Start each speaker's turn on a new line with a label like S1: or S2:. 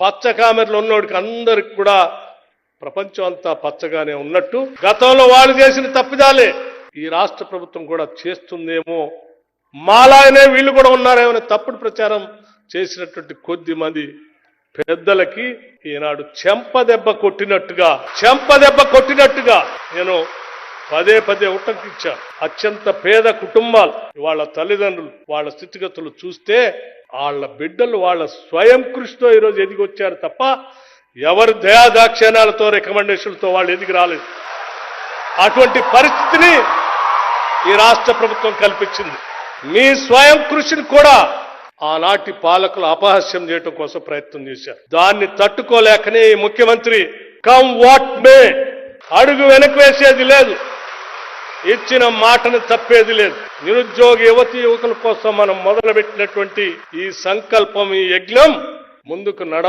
S1: పచ్చ కామెరలు ఉన్నోడికి అందరికి కూడా ప్రపంచం అంతా పచ్చగానే ఉన్నట్టు. గతంలో వాళ్ళు చేసిన తప్పిదాలే. ఈ రాష్ట్ర ప్రభుత్వం కూడా చేస్తుందేమో. మాలాయనే వీళ్ళు కూడా ఉన్నారేమో తప్పుడు ప్రచారం చేసినటువంటి కొద్ది మంది పెద్దలకి ఈనాడు చెంపదెబ్బ కొట్టినట్టుగా చెంపదెబ్బ కొట్టినట్టుగా నేను పదే పదే ఉటంకించాను. అత్యంత పేద కుటుంబాలు వాళ్ళ తల్లిదండ్రులు వాళ్ళ స్థితిగతులు చూస్తే వాళ్ళ బిడ్డలు వాళ్ళ స్వయం కృషితో ఈరోజు ఎదిగి వచ్చారు తప్ప ఎవరు దయాదాక్షిణాలతో రికమెండేషన్లతో వాళ్ళు ఎదిగి రాలేదు. అటువంటి పరిస్థితిని ఈ రాష్ట్ర ప్రభుత్వం కల్పించింది. మీ స్వయం కృషిని కూడా ఆనాటి పాలకులు అపహాస్యం చేయడం కోసం ప్రయత్నం చేశారు. దాన్ని తట్టుకోలేకనే ఈ ముఖ్యమంత్రి కమ్ వాట్ మే అడుగు వెనక్కి వేసేది లేదు. ఇచ్చిన మాటను తప్పేది లేదు. నిరుద్యోగ యువతి యువకుల కోసం మనం మొదలుపెట్టినటువంటి ఈ సంకల్పం ఈ యజ్ఞం ముందుకు నడవ